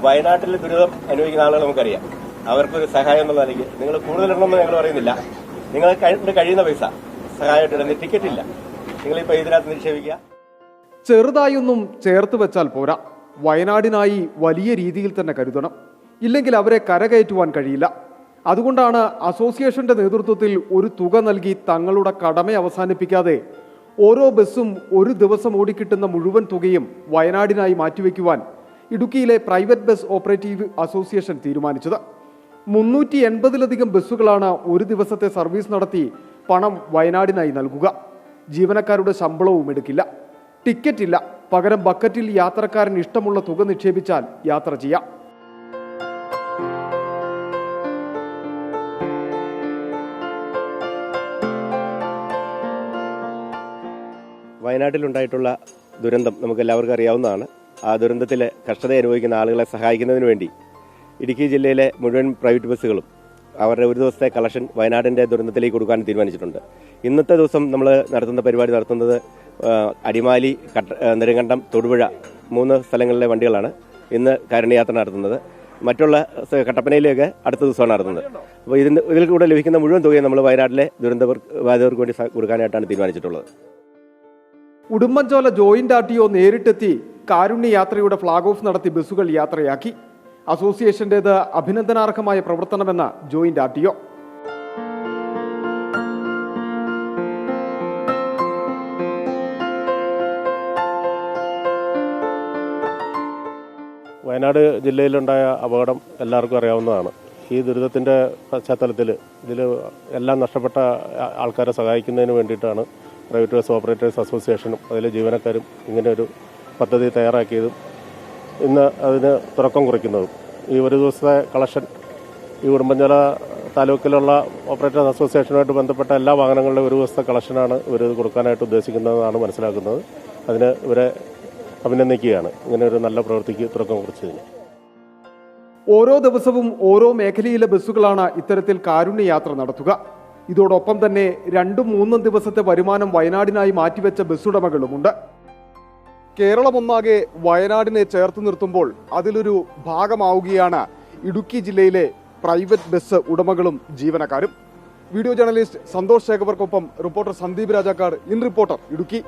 വയനാട്ടിൽ ദുരിതം അനുഭവിക്കുന്ന ആളുകൾ നമുക്കറിയാം. അവർക്കൊരു സഹായം എന്നുള്ള നിലയ്ക്ക് നിങ്ങൾ കൂടുതലിടണമെന്ന് ഞങ്ങൾ പറയുന്നില്ല. നിങ്ങൾ കഴിയുന്ന പൈസ സഹായമായിട്ട് ഇടുന്ന ടിക്കറ്റ് ഇല്ല. നിങ്ങൾ നിങ്ങളിപ്പോൾ ഇതിനകത്ത് നിക്ഷേപിക്കുക. ചെറുതായൊന്നും ചേർത്ത് വെച്ചാൽ പോരാ. വയനാടിനായി വലിയ രീതിയിൽ തന്നെ കരുതണം. ഇല്ലെങ്കിൽ അവരെ കരകയറ്റുവാൻ കഴിയില്ല. അതുകൊണ്ടാണ് അസോസിയേഷന്റെ നേതൃത്വത്തിൽ ഒരു തുക നൽകി തങ്ങളുടെ കടമ അവസാനിപ്പിക്കാതെ ഓരോ ബസ്സും ഒരു ദിവസം ഓടിക്കിട്ടുന്ന മുഴുവൻ തുകയും വയനാടിനായി മാറ്റിവെക്കുവാൻ ഇടുക്കിയിലെ പ്രൈവറ്റ് ബസ് ഓപ്പറേറ്റീവ് അസോസിയേഷൻ തീരുമാനിച്ചത്. മുന്നൂറ്റി എൺപതിലധികം ബസ്സുകളാണ് ഒരു ദിവസത്തെ സർവീസ് നടത്തി പണം വയനാടിനായി നൽകുക. ജീവനക്കാരുടെ ശമ്പളവും എടുക്കില്ല. ടിക്കറ്റ് ഇല്ല പകരം ബക്കറ്റിൽ യാത്രക്കാരൻ ഇഷ്ടമുള്ള തുക നിക്ഷേപിച്ചാൽ യാത്ര ചെയ്യാം. വയനാട്ടിലുണ്ടായിട്ടുള്ള ദുരന്തം നമുക്ക് എല്ലാവർക്കും അറിയാവുന്നതാണ്. ആ ദുരന്തത്തിൽ കഷ്ടത അനുഭവിക്കുന്ന ആളുകളെ സഹായിക്കുന്നതിന് വേണ്ടി ഇടുക്കി ജില്ലയിലെ മുഴുവൻ പ്രൈവറ്റ് ബസ്സുകളും അവരുടെ ഒരു ദിവസത്തെ കളക്ഷൻ വയനാടിന്റെ ദുരന്തത്തിലേക്ക് കൊടുക്കാൻ തീരുമാനിച്ചിട്ടുണ്ട്. ഇന്നത്തെ ദിവസം നമ്മൾ നടത്തുന്ന പരിപാടി നടത്തുന്നത് അടിമാലി കട്ട നെടുങ്കണ്ടം തൊടുപുഴ മൂന്ന് സ്ഥലങ്ങളിലെ വണ്ടികളാണ് ഇന്ന് കാരുണ്യയാത്ര നടത്തുന്നത്. മറ്റുള്ള കട്ടപ്പനയിലേക്ക് അടുത്ത ദിവസമാണ് നടത്തുന്നത്. അപ്പോൾ ഇതിന് ഇതിൽ കൂടെ ലഭിക്കുന്ന മുഴുവൻ തുകയും നമ്മൾ വയനാട്ടിലെ ദുരന്ത ബാധിതർക്ക് വേണ്ടി കൊടുക്കാനായിട്ടാണ് തീരുമാനിച്ചിട്ടുള്ളത്. Udumbanchola joint R T O നേരിട്ടെത്തി കാരുണ്യ യാത്രയുടെ ഫ്ളാഗ് ഓഫ് നടത്തി ബസ്സുകൾ യാത്രയാക്കി. അസോസിയേഷന്റേത് അഭിനന്ദനാർഹമായ പ്രവർത്തനമെന്ന ജോയിന്റ് ആർ വയനാട് ജില്ലയിലുണ്ടായ അപകടം എല്ലാവർക്കും അറിയാവുന്നതാണ്. ഈ ദുരിതത്തിന്റെ പശ്ചാത്തലത്തിൽ ഇതിൽ എല്ലാം നഷ്ടപ്പെട്ട ആൾക്കാരെ സഹായിക്കുന്നതിന് വേണ്ടിയിട്ടാണ് പ്രൈവറ്റ് ബസ് ഓപ്പറേറ്റേഴ്സ് അസോസിയേഷനും അതിലെ ജീവനക്കാരും ഇങ്ങനെ ഒരു പദ്ധതി തയ്യാറാക്കിയതും ഇന്ന് അതിന് തുടക്കം കുറിക്കുന്നതും. ഈ ഒരു ദിവസത്തെ കളക്ഷൻ ഈ ഉടുമ്പൻചോല താലൂക്കിലുള്ള ഓപ്പറേറ്റേഴ്സ് അസോസിയേഷനുമായിട്ട് ബന്ധപ്പെട്ട എല്ലാ വാഹനങ്ങളുടെയും ഒരു ദിവസത്തെ കളക്ഷനാണ് ഇവർ കൊടുക്കാനായിട്ട് ഉദ്ദേശിക്കുന്നതെന്നാണ് മനസ്സിലാക്കുന്നത്. അതിന് ഇവരെ അഭിനന്ദിക്കുകയാണ്. ഇങ്ങനെ ഒരു നല്ല പ്രവൃത്തിക്ക് തുടക്കം കുറിച്ചതിന്. ഓരോ ദിവസവും ഓരോ മേഖലയിലെ ബസ്സുകളാണ് ഇത്തരത്തിൽ കാരുണ്യ യാത്ര നടത്തുക. ഇതോടൊപ്പം തന്നെ രണ്ടും മൂന്നും ദിവസത്തെ വരുമാനം വയനാടിനായി മാറ്റിവെച്ച ബസ്സുടമകളുമുണ്ട്. കേരളമൊന്നാകെ വയനാടിനെ ചേർത്ത് നിർത്തുമ്പോൾ അതിലൊരു ഭാഗമാവുകയാണ് ഇടുക്കി ജില്ലയിലെ പ്രൈവറ്റ് ബസ് ഉടമകളും ജീവനക്കാരും. Video journalist Santhosh ശേഖവർക്കൊപ്പം reporter Sandeep Rajakkad. In reporter Idukki.